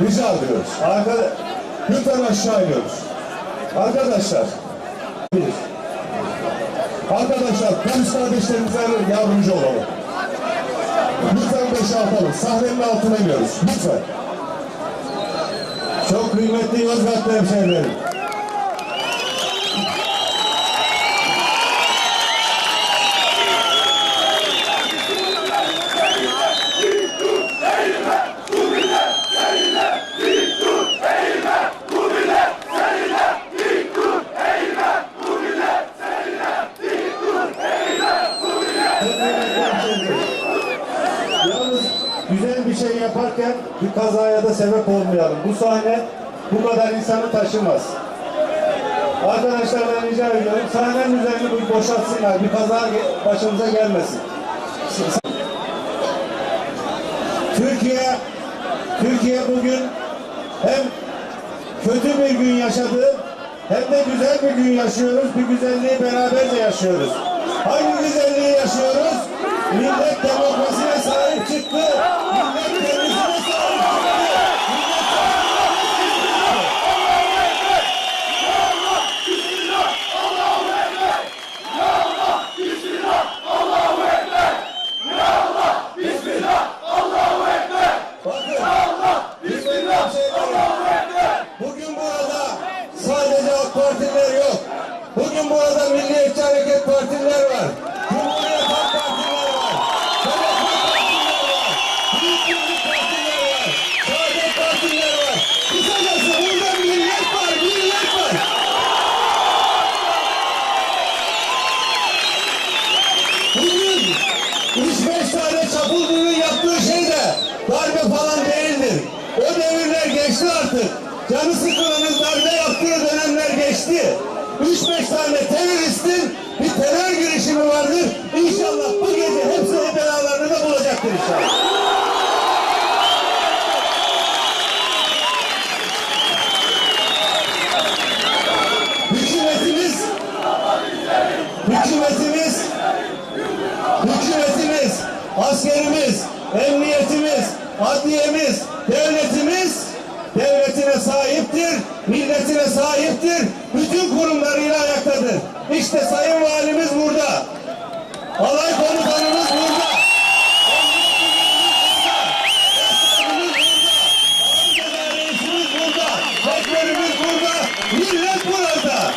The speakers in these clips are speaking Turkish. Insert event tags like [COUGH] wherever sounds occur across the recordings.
Rica ediyoruz. Arkada, lütfen aşağı iniyoruz. Arkadaşlar. Arkadaşlar polis kardeşlerimize yardımcı olalım. Lütfen boşaltalım. Sahnenin altına iniyoruz. Lütfen. Çok kıymetli Yozgatlı hemşehrilerim. Yalnız güzel bir şey yaparken bir kazaya da sebep olmayalım. Bu sahne bu kadar insanı taşımaz. Arkadaşlardan rica ediyorum sahnenin üzerini boşaltsınlar. Bir kaza başımıza gelmesin. Türkiye Türkiye bugün hem kötü bir gün yaşadı hem de güzel bir gün yaşıyoruz. Bir güzelliği beraberce yaşıyoruz. Hangi güzelliği yaşıyoruz? Millet demokrasiye sahip çıktı. Millet kendisine sahip çıktı. Bakın. Bismillah. Bugün burada Partililer yok. Bugün burada Milliyetçi Hareket Partililer var. Cumhuriyet adliyemiz, devletimiz devletine sahiptir, milletine sahiptir, bütün kurumlarıyla ayaktadır. İşte Sayın Valimiz burada. Alay komutanımız burada. Millet burada.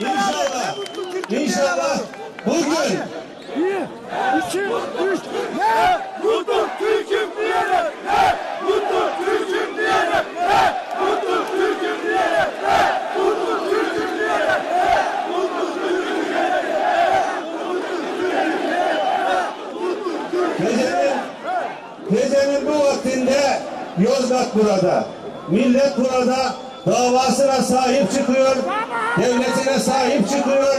İnşallah, inşallah bugün iki, üç, ne? Mutlu Türk'üm diyerek, ne? Mutlu Türk'üm diyerek, ne? Mutlu Türk'üm diyerek, ne? Mutlu Türk'üm diyerek, ne? gecenin, gecenin bu vaktinde Yozgat burada, millet burada davasına sahip çıkıyor, devletine sahip çıkıyor,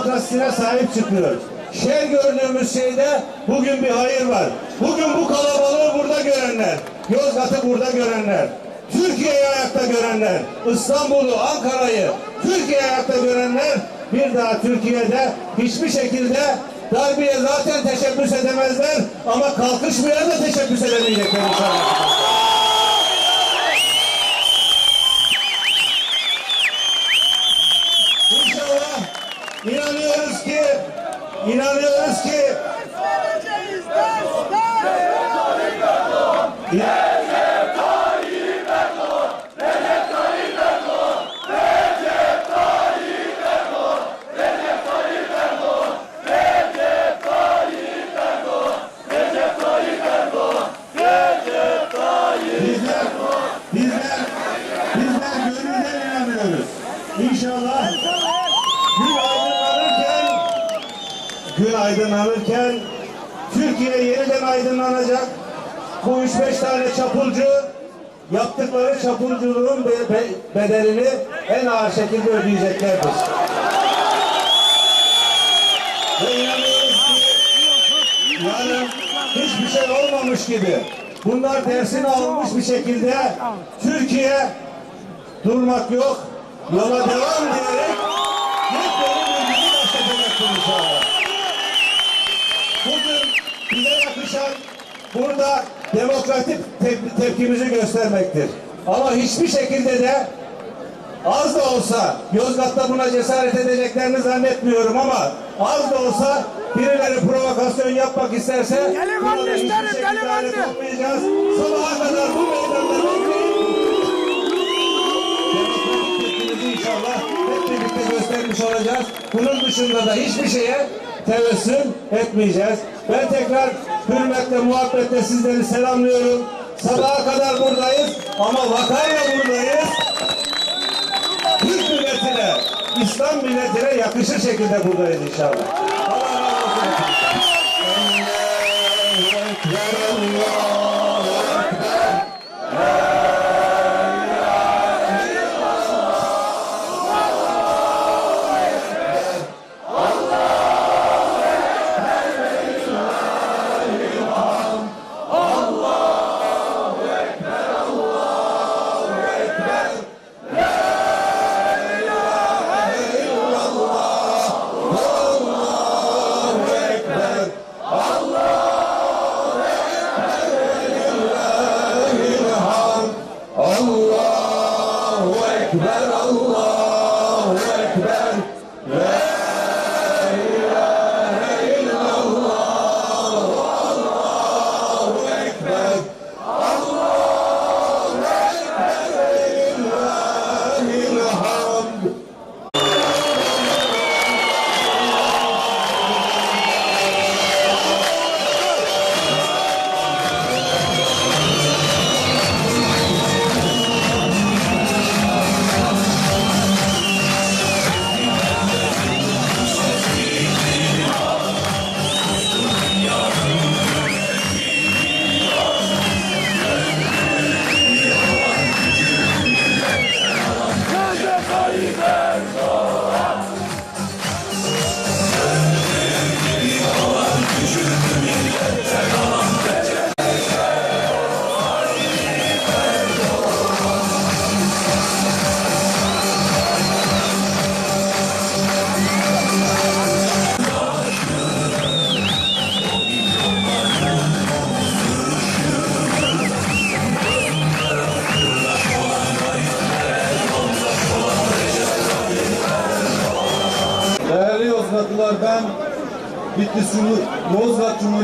demokrasisine sahip çıkıyor. Şer gördüğümüz şeyde bugün bir hayır var. Bugün bu kalabalığı burada görenler, Yozgat'ı burada görenler, Türkiye'yi ayakta görenler, İstanbul'u, Ankara'yı, Türkiye'yi ayakta görenler bir daha Türkiye'de hiçbir şekilde darbeye zaten teşebbüs edemezler ama kalkışmaya da teşebbüs edemeyecekler. İnşallah bizler bizler bizler gönülden inanıyoruz. İnşallah gün aydınlanırken gün aydınlanırken Türkiye yeniden aydınlanacak. Bu üç beş tane çapulcu yaptıkları çapulculuğun be- be- bedelini en ağır şekilde ödeyeceklerdir. Ve inanıyoruz ki yarın hiçbir şey olmamış gibi bunlar dersini almış bir şekilde Türkiye durmak yok, yola devam diyerek bir gün başlatacaktır inşallah. Bugün bize yakışan burada demokratik tep- tepkimizi göstermektir. Ama hiçbir şekilde de az da olsa Yozgat'ta buna cesaret edeceklerini zannetmiyorum ama az da olsa birileri provokasyon yapmak isterse Delikanlı isterim, delikanlı. Sabaha kadar bu inşallah hep birlikte göstermiş olacağız. Bunun dışında da hiçbir şeye tevessüm etmeyeceğiz. Ben tekrar hürmetle, muhabbetle sizleri selamlıyorum. Sabaha kadar buradayız ama vakayla buradayız. Türk milletine, İslam milletine yakışır şekilde buradayız inşallah. Ekber, Allahu Ekber.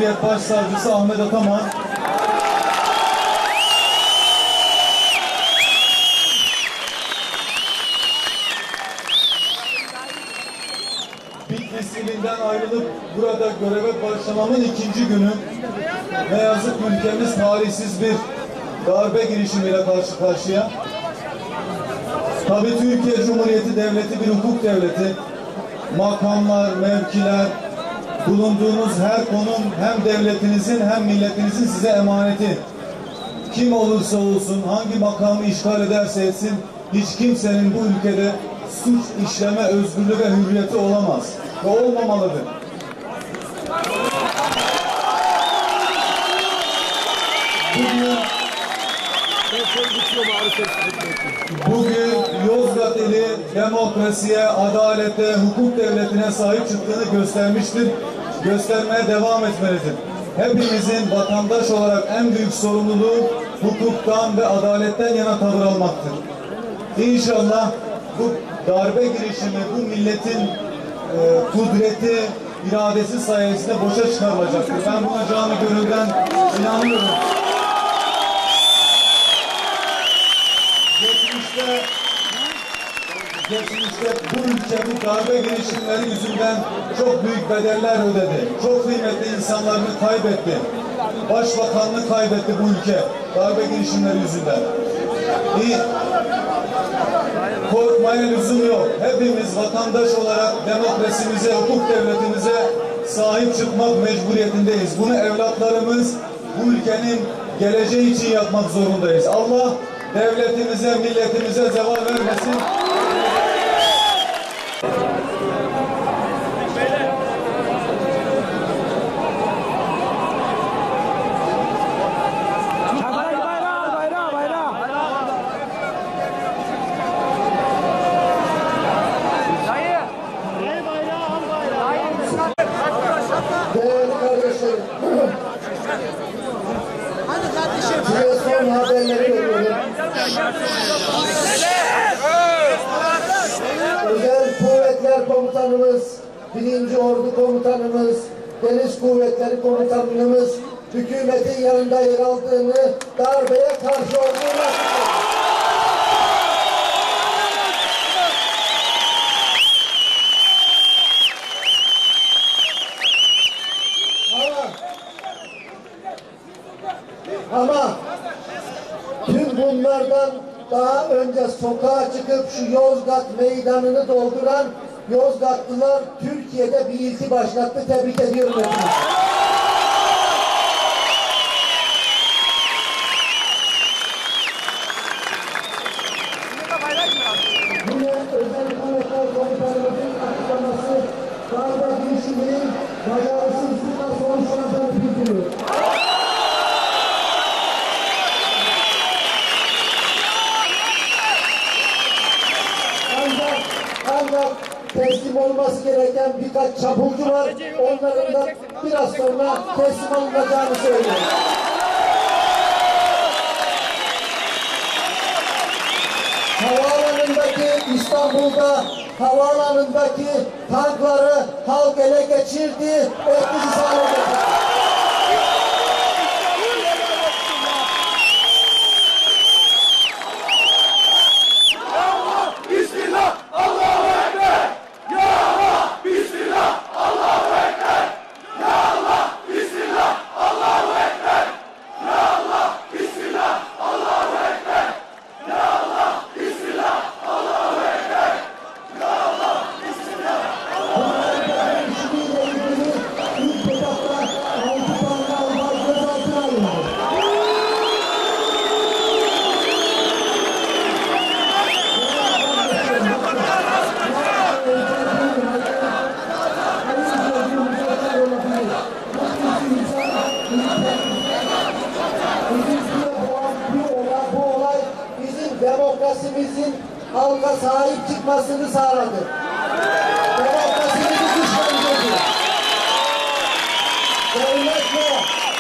Cumhuriyet Başsavcısı Ahmet Ataman. Bitlis ilinden ayrılıp burada göreve başlamamın ikinci günü. Ne yazık ülkemiz talihsiz bir darbe girişimiyle karşı karşıya. Tabii Türkiye Cumhuriyeti Devleti bir hukuk devleti. Makamlar, mevkiler, bulunduğunuz her konum hem devletinizin hem milletinizin size emaneti. Kim olursa olsun, hangi makamı işgal ederse etsin, hiç kimsenin bu ülkede suç işleme özgürlüğü ve hürriyeti olamaz. Ve olmamalıdır. Bugün Bugün Yozgat ili demokrasiye, adalete, hukuk devletine sahip çıktığını göstermiştir. Göstermeye devam etmelidir. Hepimizin vatandaş olarak en büyük sorumluluğu hukuktan ve adaletten yana tavır almaktır. İnşallah bu darbe girişimi, bu milletin e, kudreti, iradesi sayesinde boşa çıkarılacaktır. Ben buna canı gönülden inanıyorum. Geçmişte geçmişte bu ülke bu darbe girişimleri yüzünden çok büyük bedeller ödedi. Çok kıymetli insanlarını kaybetti. Başbakanlığı kaybetti bu ülke darbe girişimleri yüzünden. İyi. Korkmaya lüzum yok. Hepimiz vatandaş olarak demokrasimize, hukuk devletimize sahip çıkmak mecburiyetindeyiz. Bunu evlatlarımız bu ülkenin geleceği için yapmak zorundayız. Allah devletimize, milletimize zeval vermesin. Deniz Kuvvetleri Komutanımız hükümetin yanında yer aldığını, darbeye karşı olduğunu ama tüm bunlardan daha önce sokağa çıkıp şu Yozgat meydanını dolduran Yozgatlılar Türkiye'de bir ilki başlattı. Tebrik ediyorum hepinizi. Gereken birkaç çapulcu var. Onların da biraz sonra teslim alınacağını söylüyor. Havaalanındaki İstanbul'da havaalanındaki tankları halk ele geçirdi, etkisiz hale getirdi. Bismillah, Allahu Ekber. Ya Allah, Bismillah, Allahu Ekber. Ya Allah, Bismillah, Allahu Ekber. Ya Allah, Bismillah, Allahu Ekber. Ya Allah, Bismillah, Allahu Ekber. İşiniyle ilgili ilk etapta altı tane albay gözaltına alındı. Bu olay, bu olay bizim demokrasimizin halka sahip çıkmasını sağladı. Demokrasimizi güçlendirdi. Devletle,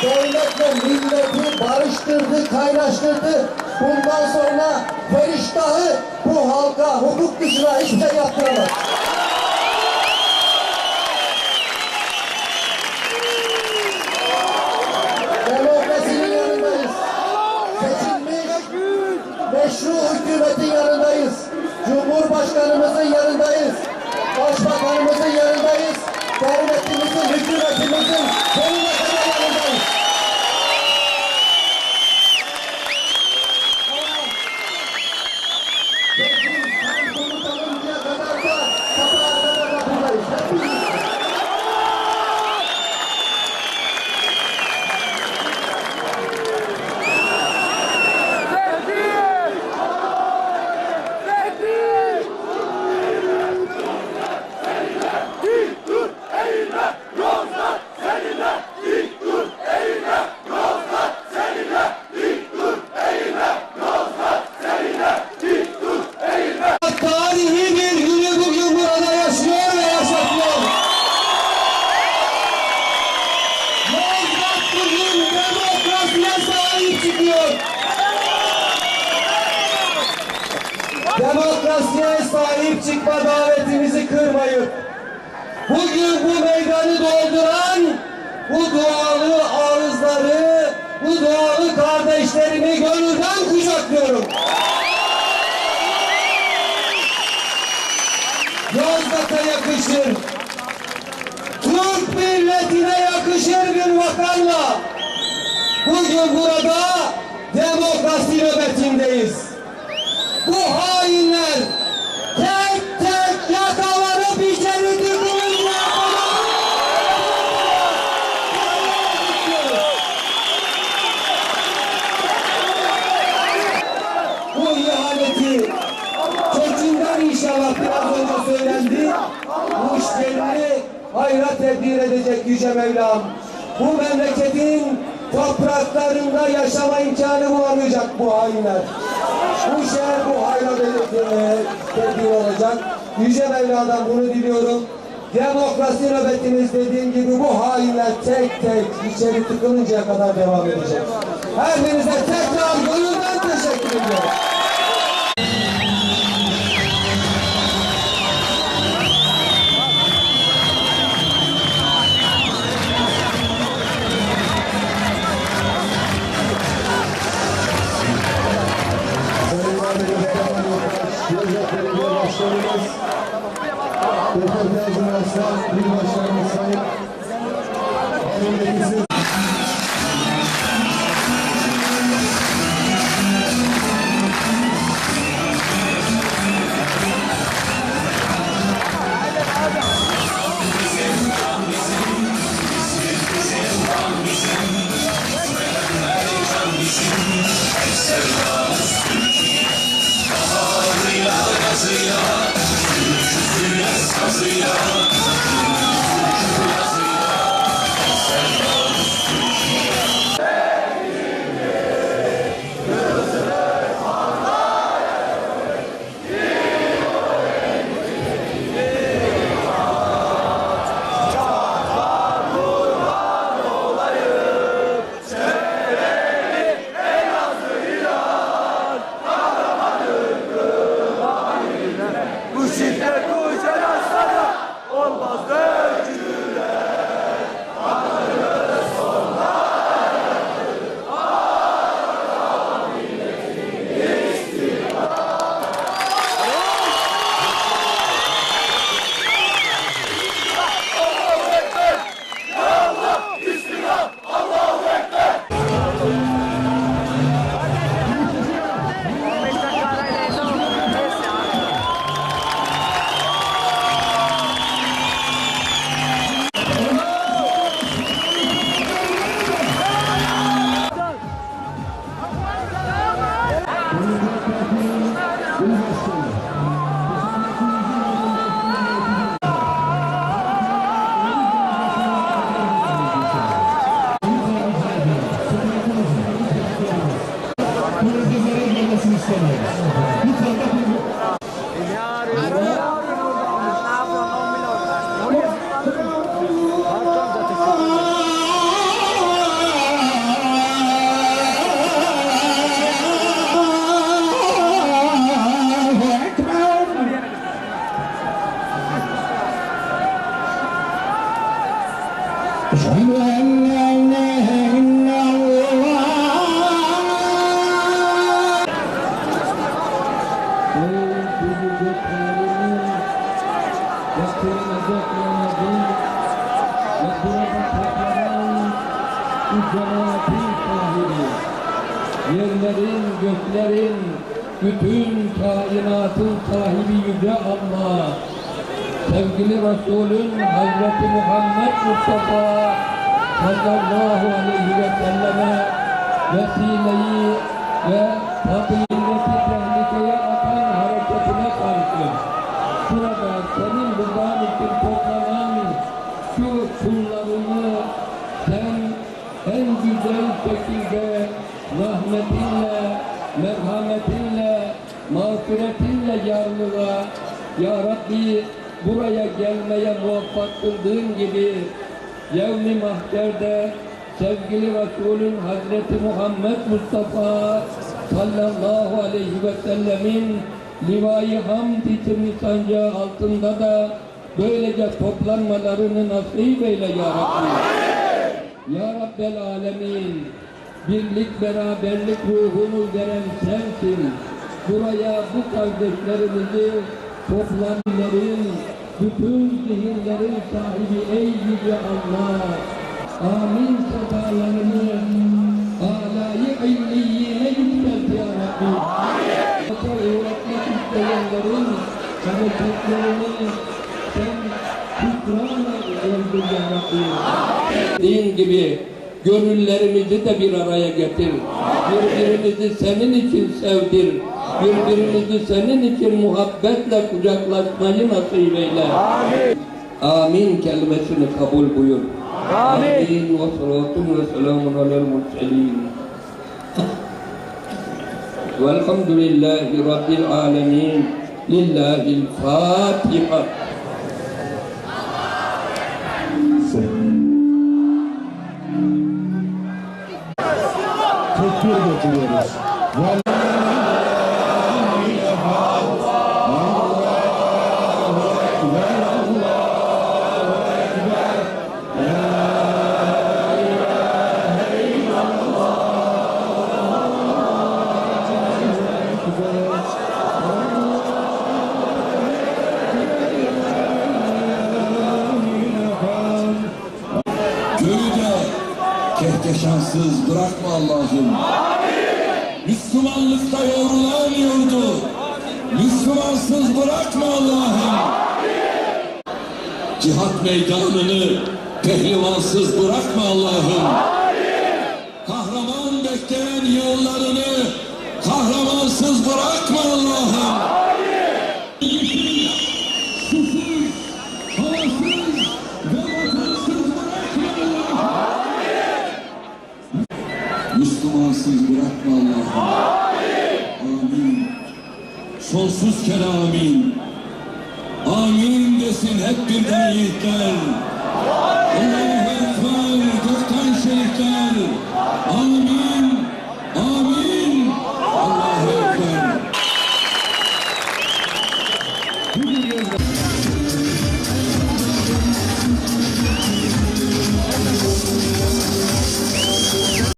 devletle milleti barıştırdı, kaynaştırdı. Bundan sonra feriştahı bu halka hukuk dışına hiçbir şey yaptıramaz. Demokrasinin yanındayız. Seçilmiş, meşru hükümetin yanındayız. Cumhurbaşkanımızın yanındayız. Başbakanımızın yanındayız. Devletimizin, hükümetimizin sonuna meydanı dolduran bu dualı ağızları, bu dualı kardeşlerimi gönülden kucaklıyorum. Yozgat'a yakışır. Türk milletine yakışır bir vatanla. Bugün burada demokrasi nöbetindeyiz. Biraz önce söylendi. Bu işlerini hayra tebdil edecek Yüce Mevlam. Bu memleketin topraklarında yaşama imkanı bulamayacak bu hainler. Bu şehir bu hayra tebdil olacak. Yüce Mevla'dan bunu diliyorum. Demokrasi nöbetimiz dediğim gibi bu hainler tek tek içeri tıkılıncaya kadar devam edecek. Hepinize tekrar gönülden teşekkür ediyorum. Belediye Başkanımız, Doktor Kazım Aslan, İl Başkanımız Sayın bütün kainatın sahibi Yüce Allah, sevgili Resulün Hazreti Muhammed Mustafa sallallahu aleyhi ve selleme vesileyi ve fadileti tehlikeye atan hareketine karşı burada senin rızan için toplanan şu kullarını sen en güzel şekilde rahmetinle, merhametinle, mağfiretinle yarlığa Ya Rabbi buraya gelmeye muvaffak kıldığın gibi yevmi mahşerde sevgili Resulün Hazreti Muhammed Mustafa sallallahu aleyhi ve sellemin livai hamd isimli sancağı altında da böylece toplanmalarını nasip eyle Ya Rabbi. Ya Rabbel Alemin, birlik beraberlik ruhunu veren sensin. Buraya bu kardeşlerimizi toplananların, bütün zihinlerin sahibi ey yüce Allah. Amin sefalarını alayı illiyine yükselt ya Rabbi. Amin. öğretmek isteyenlerin hareketlerini sen şükranla öldür ya Rabbi. Dediğin gibi gönüllerimizi de bir araya getir. Birbirimizi senin için sevdir birbirimizi senin için muhabbetle kucaklaşmayı nasip eyle. Amin. Amin kelimesini kabul buyur. Amin. Amin ve salatun ve selamun alel murselin. [LAUGHS] Velhamdülillahi Rabbil alemin. Lillahil Fatiha. Kültür götürüyoruz. Meydanını pehlivansız bırakma